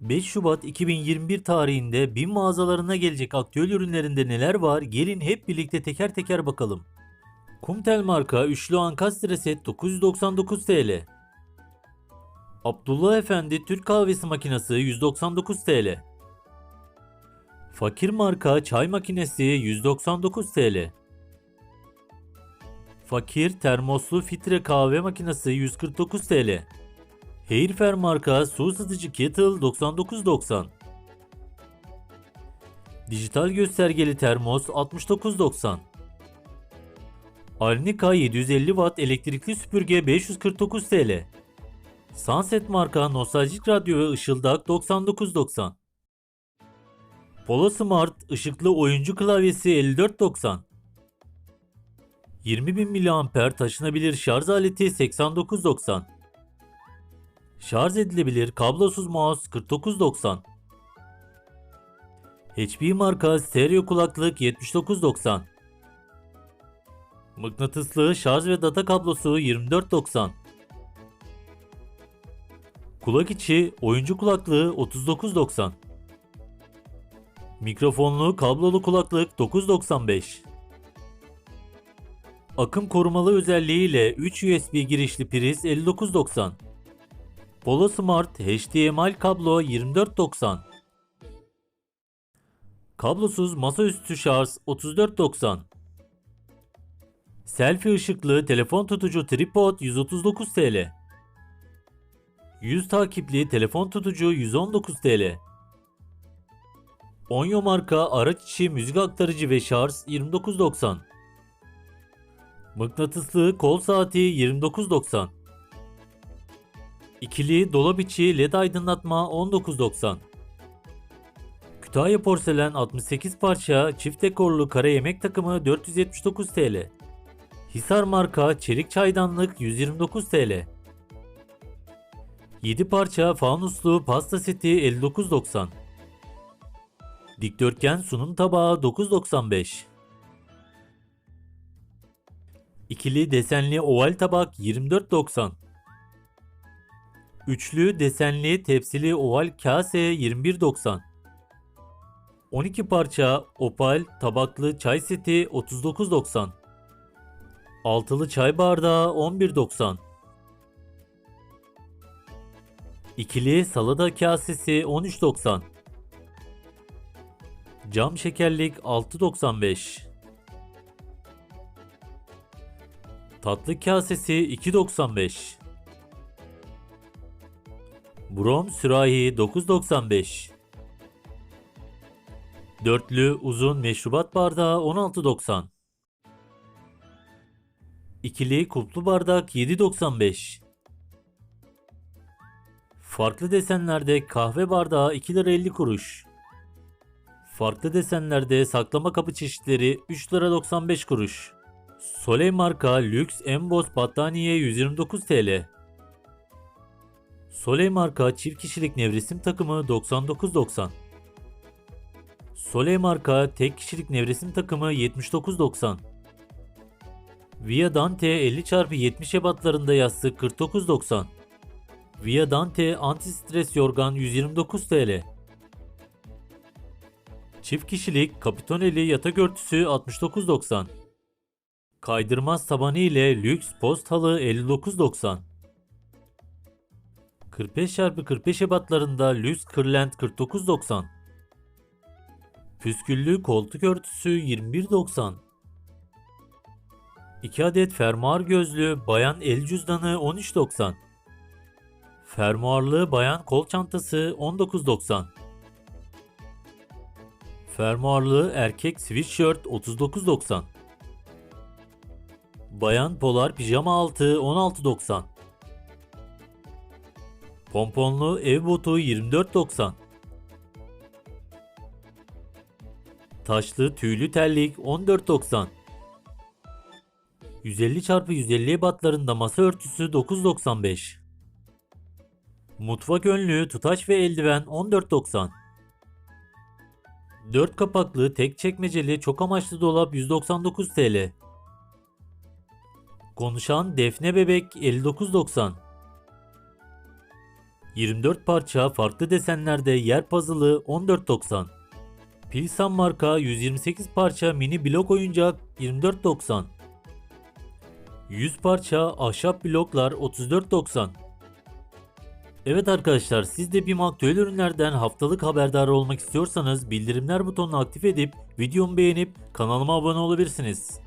5 Şubat 2021 tarihinde BİM mağazalarına gelecek aktüel ürünlerinde neler var gelin hep birlikte teker teker bakalım. Kumtel marka üçlü ankastre set 999 TL. Abdullah Efendi Türk kahvesi makinesi 199 TL. Fakir marka çay makinesi 199 TL. Fakir termoslu filtre kahve makinesi 149 TL. Hairfer marka su ısıtıcı kettle 99.90. Dijital göstergeli termos 69.90. Arnica 750 watt elektrikli süpürge 549 TL. Sunset marka nostaljik radyo ve ışıldak 99.90. Polo Smart ışıklı oyuncu klavyesi 54.90. 20.000 mAh taşınabilir şarj aleti 89.90. Şarj edilebilir kablosuz mouse 49.90. HP marka stereo kulaklık 79.90. Mıknatıslı şarj ve data kablosu 24.90. Kulak içi oyuncu kulaklığı 39.90. Mikrofonlu kablolu kulaklık 9.95. Akım korumalı özelliğiyle 3 USB girişli priz 59.90. Polo Smart HDMI kablo 24.90. Kablosuz masaüstü şarj 34.90. Selfie ışıklı telefon tutucu tripod 139 TL. Yüz takipli telefon tutucu 119 TL. Onyo marka araç içi müzik aktarıcı ve şarj 29.90. Mıknatıslı kol saati 29.90. İkili dolap içi led aydınlatma 19.90. Kütahya porselen 68 parça çift dekorlu kare yemek takımı 479 TL. Hisar marka çelik çaydanlık 129 TL. 7 parça fanuslu pasta seti 59.90. Dikdörtgen sunum tabağı 9.95. İkili desenli oval tabak 24.90. Üçlü desenli tepsili oval kase 21.90. 12 parça opal tabaklı çay seti 39.90. Altılı çay bardağı 11.90. İkili salata kasesi 13.90. Cam şekerlik 6.95. Tatlı kasesi 2.95. Brom sürahi 9.95. Dörtlü uzun meşrubat bardağı 16.90. İkili kulplu bardak 7.95. Farklı desenlerde kahve bardağı 2 lira 50 kuruş. Farklı desenlerde saklama kapı çeşitleri 3 lira 95 kuruş. Soleil marka lüks emboss battaniye 129 TL. Soleil marka çift kişilik nevresim takımı 99.90. Soleil marka tek kişilik nevresim takımı 79.90. Via Dante 50x70 ebatlarında yastık 49.90. Via Dante anti stres yorgan 129 TL. Çift kişilik kapitoneli yatak örtüsü 69.90. Kaydırmaz tabanı ile lüks post halı 59.90. 45x45 ebatlarında lüks kırlent 49.90. Püsküllü koltuk örtüsü 21.90. 2 adet fermuar gözlü bayan el cüzdanı 13.90. Fermuarlı bayan kol çantası 19.90. Fermuarlı erkek sweatshirt 39.90. Bayan polar pijama altı 16.90. Pomponlu ev botu 24.90. Taşlı tüylü terlik 14.90. 150 x 150 ebatlarında masa örtüsü 9.95. Mutfak önlüğü tutaş ve eldiven 14.90. 4 kapaklı tek çekmeceli çok amaçlı dolap 199 TL. Konuşan defne bebek 59.90. 24 parça farklı desenlerde yer puzzle'ı 14.90. Pilsan marka 128 parça mini blok oyuncak 24.90. 100 parça ahşap bloklar 34.90. Evet arkadaşlar siz de BİM aktüel ürünlerden haftalık haberdar olmak istiyorsanız bildirimler butonunu aktif edip videomu beğenip kanalıma abone olabilirsiniz.